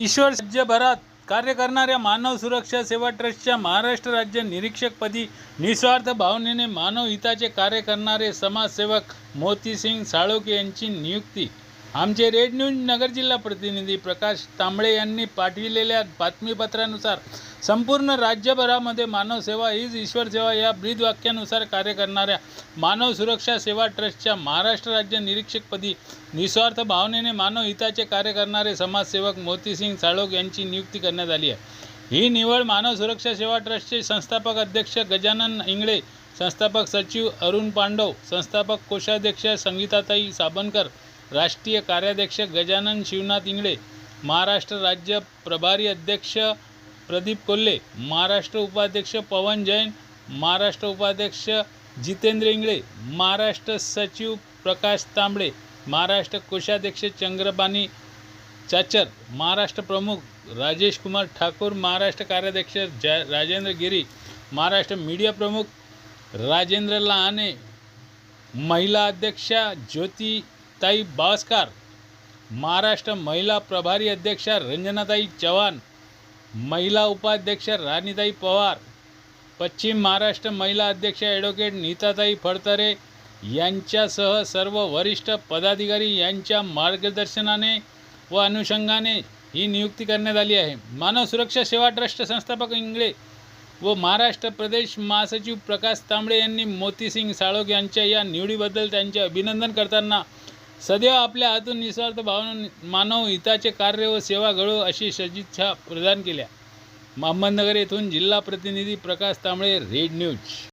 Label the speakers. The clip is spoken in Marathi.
Speaker 1: ईश्वर राज्यभरात कार्य करणाऱ्या मानव सुरक्षा सेवा ट्रस्टच्या महाराष्ट्र राज्य निरीक्षकपदी निस्वार्थ भावनेने मानव हिताचे कार्य करणारे समाजसेवक मोतीसिंग साळोके यांची नियुक्ती. आमचे रेड न्यूज नगर जिल्हा प्रतिनिधी प्रकाश तांबळे यांनी पाठविलेल्या बातमीपत्रानुसार संपूर्ण राज्यभरामध्ये मानव सेवा हीच ईश्वर सेवा या ब्रीदवाक्यानुसार कार्य करणाऱ्या मानव सुरक्षा सेवा ट्रस्टच्या महाराष्ट्र राज्य निरीक्षकपदी निस्वार्थ भावनेने मानव हिताचे कार्य करणारे समाजसेवक मोतीसिंग साळोग यांची नियुक्ती करण्यात आली आहे. ही निवड मानव सुरक्षा सेवा ट्रस्टचे संस्थापक अध्यक्ष गजानन इंगळे संस्थापक सचिव अरुण पांडव संस्थापक कोषाध्यक्ष संगीताताई साबणकर राष्ट्रीय कार्याध्यक्ष गजानन शिवनाथ इंगळे महाराष्ट्र राज्य प्रभारी अध्यक्ष प्रदीप कोल्हे महाराष्ट्र उपाध्यक्ष पवन जैन महाराष्ट्र उपाध्यक्ष जितेंद्र इंगळे महाराष्ट्र सचिव प्रकाश तांबडे महाराष्ट्र कोषाध्यक्ष चंद्रबानी चाचर महाराष्ट्र प्रमुख राजेश कुमार ठाकूर महाराष्ट्र कार्याध्यक्ष जा राजेंद्र गिरी महाराष्ट्र मीडिया प्रमुख राजेंद्र लहाने महिला अध्यक्षा ज्योती ताई बास्कार महाराष्ट्र महिला प्रभारी अध्यक्षा रंजनाताई चव्हाण महिला उपाध्यक्ष राणीताई पवार पश्चिम महाराष्ट्र महिला अध्यक्ष ॲडव्होकेट नीताताई फडतरे यांच्यासह सर्व वरिष्ठ पदाधिकारी यांच्या मार्गदर्शनाने व अनुषंगाने ही नियुक्ती करण्यात आली आहे. मानव सुरक्षा सेवा ट्रस्ट संस्थापक इंगळे व महाराष्ट्र प्रदेश महासचिव प्रकाश तांबडे यांनी मोतीसिंग साळोख यांच्या या निवडीबद्दल त्यांचे अभिनंदन करताना सदैव आपल्या हातून निस्वार्थ भावना मानव हिताचे कार्य व सेवा घडो अशी सदिच्छा प्रदान केल्या. अहमदनगर येथून जिल्हा प्रतिनिधी प्रकाश तांबळे रेड न्यूज.